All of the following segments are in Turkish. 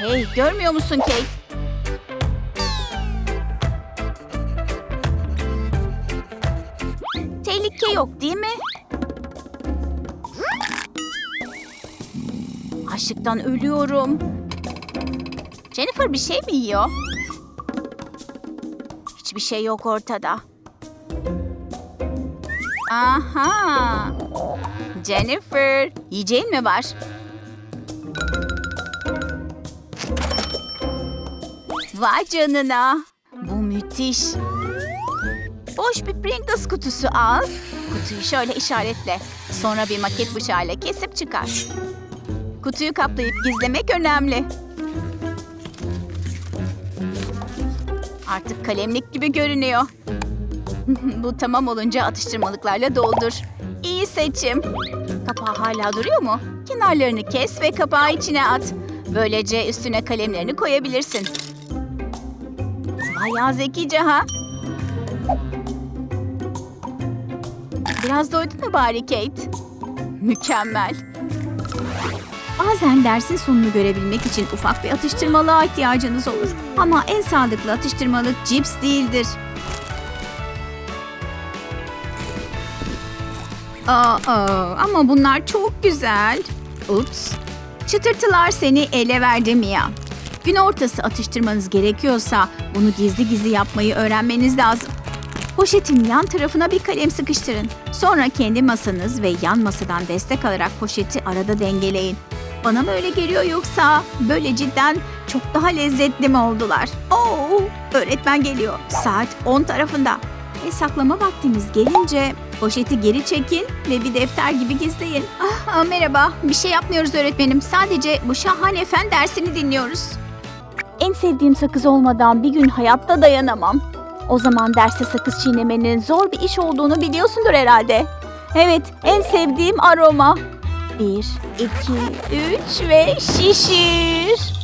Hey görmüyor musun Kate? Tehlike yok değil mi? Açlıktan ölüyorum. Jennifer bir şey mi yiyor? Hiçbir şey yok ortada. Aha! Jennifer, yiyeceğin mi var? Vay canına. Bu müthiş. Boş bir Pringles kutusu al. Kutuyu şöyle işaretle. Sonra bir maket bıçağıyla kesip çıkar. Kutuyu kaplayıp gizlemek önemli. Artık kalemlik gibi görünüyor. Bu tamam olunca atıştırmalıklarla doldur. İyi seçim. Kapağı hala duruyor mu? Kenarlarını kes ve kapağı içine at. Böylece üstüne kalemlerini koyabilirsin. Bayağı zekice ha? Biraz doydun mu bari Kate? Mükemmel. Bazen dersin sonunu görebilmek için ufak bir atıştırmalığa ihtiyacınız olur. Ama en sağlıklı atıştırmalık cips değildir. Aa, aa, ama bunlar çok güzel. Ups. Çıtırtılar seni ele verdi Mia. Gün ortası atıştırmanız gerekiyorsa bunu gizli gizli yapmayı öğrenmeniz lazım. Poşetin yan tarafına bir kalem sıkıştırın. Sonra kendi masanız ve yan masadan destek alarak poşeti arada dengeleyin. Bana mı öyle geliyor yoksa böyle cidden çok daha lezzetli mi oldular? Oo, öğretmen geliyor. Saat 10 tarafında. E saklama vaktiniz gelince poşeti geri çekin ve bir defter gibi gizleyin. Ah, ah, merhaba, bir şey yapmıyoruz öğretmenim. Sadece bu şahane fen dersini dinliyoruz. En sevdiğim sakız olmadan bir gün hayatta dayanamam. O zaman derste sakız çiğnemenin zor bir iş olduğunu biliyorsundur herhalde. Evet, en sevdiğim aroma. Bir, iki, üç ve şişir.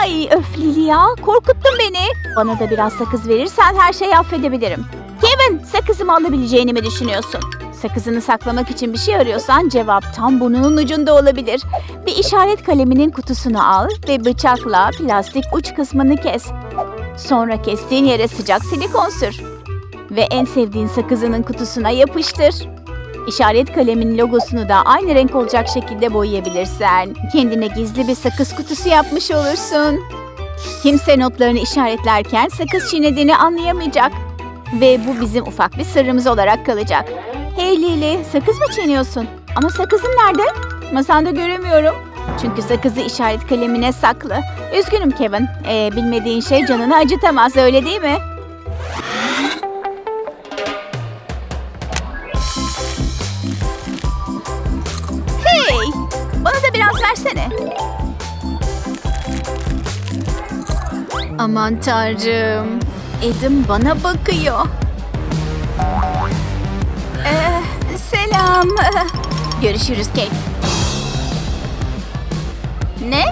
Ay öflili ya, korkuttun beni. Bana da biraz sakız verirsen her şeyi affedebilirim. Kevin, sakızımı alabileceğini mi düşünüyorsun? Sakızını saklamak için bir şey arıyorsan cevap tam burnunun ucunda olabilir. Bir işaret kaleminin kutusunu al ve bıçakla plastik uç kısmını kes. Sonra kestiğin yere sıcak silikon sür. Ve en sevdiğin sakızının kutusuna yapıştır. İşaret kalemin logosunu da aynı renk olacak şekilde boyayabilirsen kendine gizli bir sakız kutusu yapmış olursun. Kimse notlarını işaretlerken sakız çiğnediğini anlayamayacak. Ve bu bizim ufak bir sırrımız olarak kalacak. Hey Lili, sakız mı çiğniyorsun? Ama sakızın nerede? Masanda göremiyorum. Çünkü sakızı işaret kalemine saklı. Üzgünüm Kevin. Ee, bilmediğin şey canını acıtamaz öyle değil mi? Hey! Bana da biraz versene. Aman tanrım. Edim bana bakıyor. Selam. Görüşürüz Kate. Ne?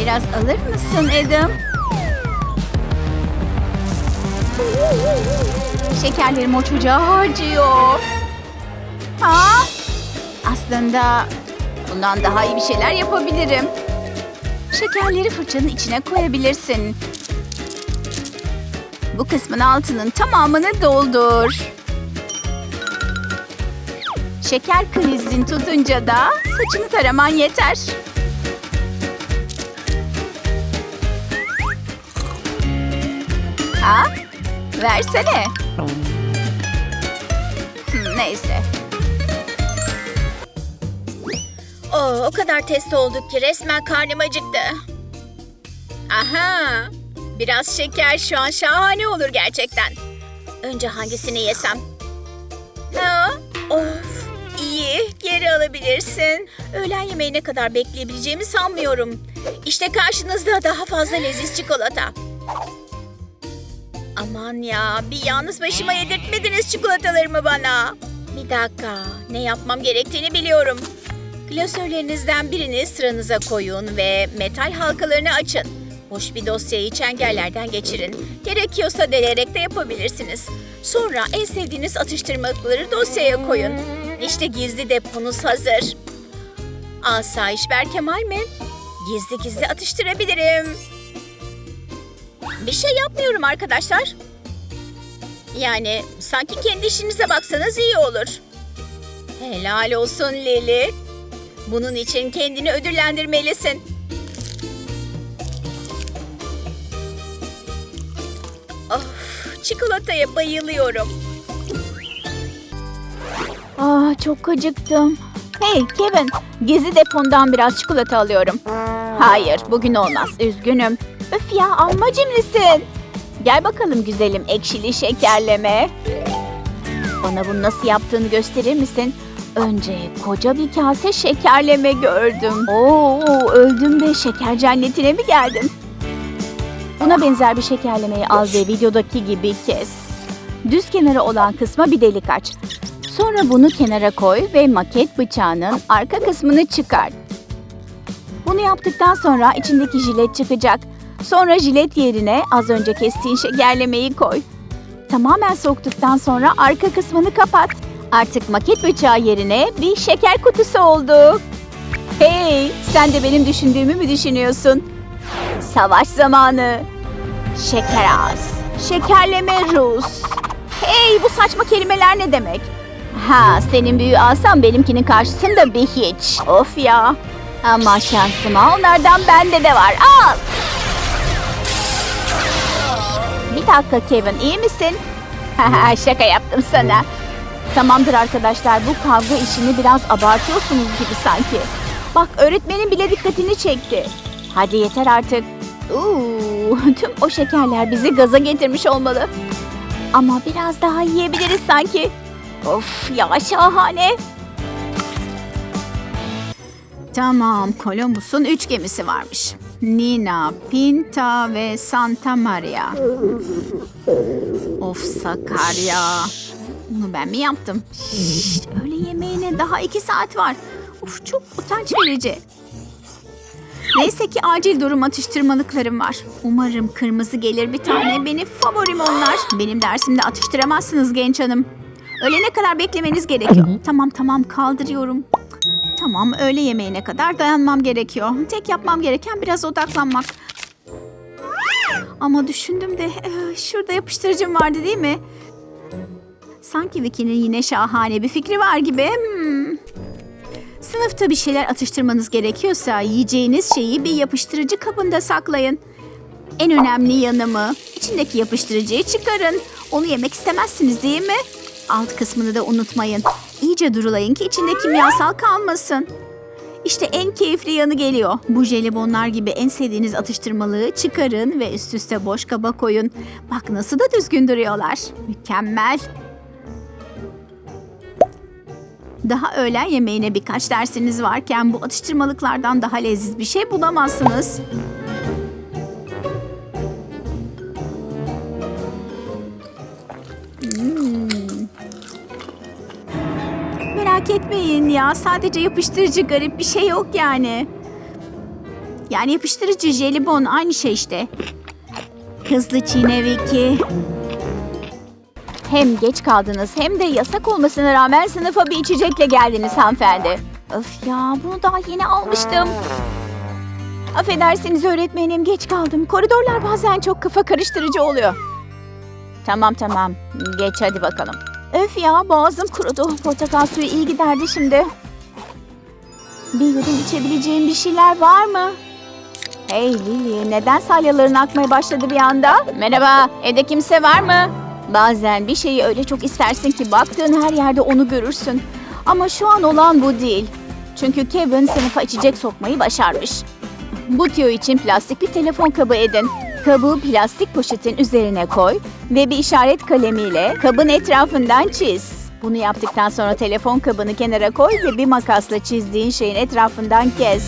Biraz alır mısın Adam? Şekerlerim o çocuğa harcıyor. Ha? Aslında bundan daha iyi bir şeyler yapabilirim. Şekerleri fırçanın içine koyabilirsin. Bu kısmın altının tamamını doldur. Şeker krizin tutunca da saçını taraman yeter. Ha? Versene. Neyse. Oo, o kadar test olduk ki resmen karnım acıktı. Aha. Biraz şeker şu an şahane olur gerçekten. Önce hangisini yesem? Ha? Of. İyi. Geri alabilirsin. Öğlen yemeğine kadar bekleyebileceğimi sanmıyorum. İşte karşınızda daha fazla leziz çikolata. Aman ya, bir yalnız başıma yedirtmediniz çikolatalarımı bana. Bir dakika, ne yapmam gerektiğini biliyorum. Klasörlerinizden birini sıranıza koyun ve metal halkalarını açın. Boş bir dosyayı çengellerden geçirin. Gerekiyorsa delerek de yapabilirsiniz. Sonra en sevdiğiniz atıştırmalıkları dosyaya koyun. İşte gizli deponuz hazır. Asayiş Berkemal mi? Gizli gizli atıştırabilirim. Bir şey yapmıyorum arkadaşlar. Yani sanki kendi işinize baksanız iyi olur. Helal olsun Lili. Bunun için kendini ödüllendirmelisin. Çikolataya bayılıyorum. Ah, çok acıktım. Hey Kevin, gizli depondan biraz çikolata alıyorum. Hayır, bugün olmaz. Üzgünüm. Öf ya, amma cimrisin. Gel bakalım güzelim ekşili şekerleme. Bana bunu nasıl yaptığını gösterir misin? Önce koca bir kase şekerleme gördüm. Oo, öldüm de şeker cennetine mi geldim? Buna benzer bir şekerlemeyi al ve videodaki gibi kes. Düz kenarı olan kısma bir delik aç. Sonra bunu kenara koy ve maket bıçağının arka kısmını çıkar. Bunu yaptıktan sonra içindeki jilet çıkacak. Sonra jilet yerine az önce kestiğin şekerlemeyi koy. Tamamen soğuktuktan sonra arka kısmını kapat. Artık maket bıçağı yerine bir şeker kutusu oldu. Hey, sen de benim düşündüğümü mü düşünüyorsun? Savaş zamanı. Şeker az. Şekerleme Rus. Hey, bu saçma kelimeler ne demek? Ha, senin büyüğü alsam benimkinin karşısında bir hiç. Of ya. Ama şansıma onlardan bende de var. Al. Bir dakika Kevin, iyi misin? Şaka yaptım sana. Tamamdır arkadaşlar, bu kavga işini biraz abartıyorsunuz gibi sanki. Bak öğretmenin bile dikkatini çekti. Hadi yeter artık. Uuu, tüm o şekerler bizi gaza getirmiş olmalı. Ama biraz daha yiyebiliriz sanki. Of ya şahane. Tamam, Columbus'un üç gemisi varmış. Nina, Pinta ve Santa Maria. Of Sakarya. Bunu ben mi yaptım? Şşt, öğle yemeğine daha iki saat var. Of çok utanç verici. Neyse ki acil durum atıştırmalıklarım var. Umarım kırmızı gelir bir tane. Benim favorim onlar. Benim dersimde atıştıramazsınız genç hanım. Ölene kadar beklemeniz gerekiyor. Tamam tamam kaldırıyorum. Tamam öğle yemeğine kadar dayanmam gerekiyor. Tek yapmam gereken biraz odaklanmak. Ama düşündüm de eh, şurada yapıştırıcım vardı değil mi? Sanki Vicky'nin yine şahane bir fikri var gibi. Sınıfta bir şeyler atıştırmanız gerekiyorsa yiyeceğiniz şeyi bir yapıştırıcı kabında saklayın. En önemli yanı mı? İçindeki yapıştırıcıyı çıkarın. Onu yemek istemezsiniz değil mi? Alt kısmını da unutmayın. İyice durulayın ki içinde kimyasal kalmasın. İşte en keyifli yanı geliyor. Bu jelibonlar gibi en sevdiğiniz atıştırmalığı çıkarın ve üst üste boş kaba koyun. Bak nasıl da düzgün duruyorlar. Mükemmel. Daha öğlen yemeğine birkaç dersiniz varken bu atıştırmalıklardan daha leziz bir şey bulamazsınız. Hmm. Merak etmeyin ya. Sadece yapıştırıcı garip bir şey yok yani. Yani yapıştırıcı jelibon aynı şey işte. Hızlı çiğne Vicky. Hem geç kaldınız hem de yasak olmasına rağmen sınıfa bir içecekle geldiniz hanımefendi. Öf ya bunu daha yeni almıştım. Affedersiniz öğretmenim geç kaldım. Koridorlar bazen çok kafa karıştırıcı oluyor. Tamam tamam geç hadi bakalım. Öf ya boğazım kurudu. Portakal suyu iyi giderdi şimdi. Bir yudum içebileceğim bir şeyler var mı? Hey Lily neden salyaların akmaya başladı bir anda? Merhaba evde kimse var mı? Bazen bir şeyi öyle çok istersin ki baktığın her yerde onu görürsün. Ama şu an olan bu değil. Çünkü Kevin sınıfa içecek sokmayı başarmış. Bu tüyo için plastik bir telefon kabı edin. Kabı plastik poşetin üzerine koy ve bir işaret kalemiyle kabın etrafından çiz. Bunu yaptıktan sonra telefon kabını kenara koy ve bir makasla çizdiğin şeyin etrafından kes.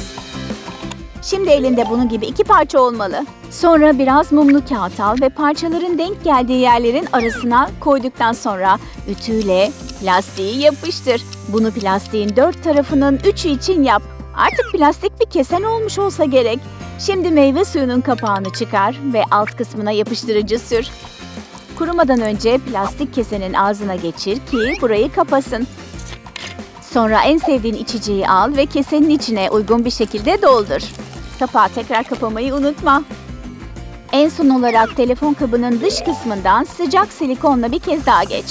Şimdi elinde bunun gibi iki parça olmalı. Sonra biraz mumlu kağıt al ve parçaların denk geldiği yerlerin arasına koyduktan sonra ütüyle plastiği yapıştır. Bunu plastiğin dört tarafının üçü için yap. Artık plastik bir kesen olmuş olsa gerek. Şimdi meyve suyunun kapağını çıkar ve alt kısmına yapıştırıcı sür. Kurumadan önce plastik kesenin ağzına geçir ki burayı kapasın. Sonra en sevdiğin içeceği al ve kesenin içine uygun bir şekilde doldur. Kapağı tekrar kapamayı unutma. En son olarak telefon kabının dış kısmından sıcak silikonla bir kez daha geç.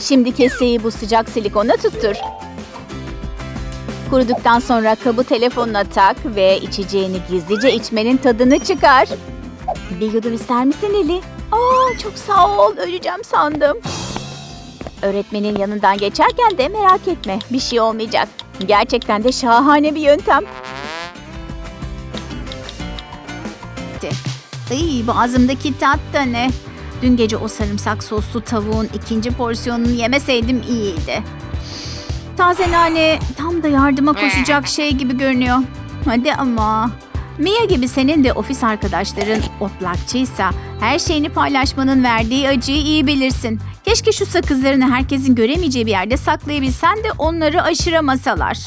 Şimdi keseyi bu sıcak silikonla tuttur. Kuruduktan sonra kabı telefonuna tak ve içeceğini gizlice içmenin tadını çıkar. Bir yudum ister misin Eli? Aa, çok sağ ol. Öleceğim sandım. Öğretmenin yanından geçerken de merak etme. Bir şey olmayacak. Gerçekten de şahane bir yöntem. Iy, boğazımdaki tat da ne? Dün gece o sarımsak soslu tavuğun ikinci porsiyonunu yemeseydim iyiydi. Taze nane tam da yardıma koşacak şey gibi görünüyor. Hadi ama. Mia gibi senin de ofis arkadaşların otlakçıysa her şeyini paylaşmanın verdiği acıyı iyi bilirsin. Keşke şu sakızlarını herkesin göremeyeceği bir yerde saklayabilsen de onları aşıramasalar.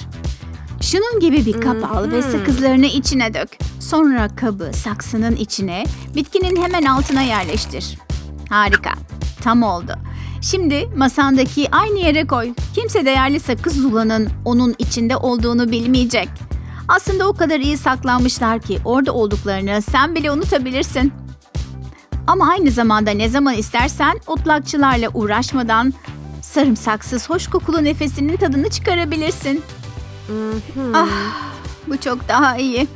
Şunun gibi bir kap al ve sakızlarını içine dök. Sonra kabı saksının içine, bitkinin hemen altına yerleştir. Harika. Tam oldu. Şimdi masandaki aynı yere koy. Kimse değerli sakız zulanın onun içinde olduğunu bilmeyecek. Aslında o kadar iyi saklanmışlar ki orada olduklarını sen bile unutabilirsin. Ama aynı zamanda ne zaman istersen otlakçılarla uğraşmadan sarımsaksız hoş kokulu nefesinin tadını çıkarabilirsin. Ah, bu çok daha iyi.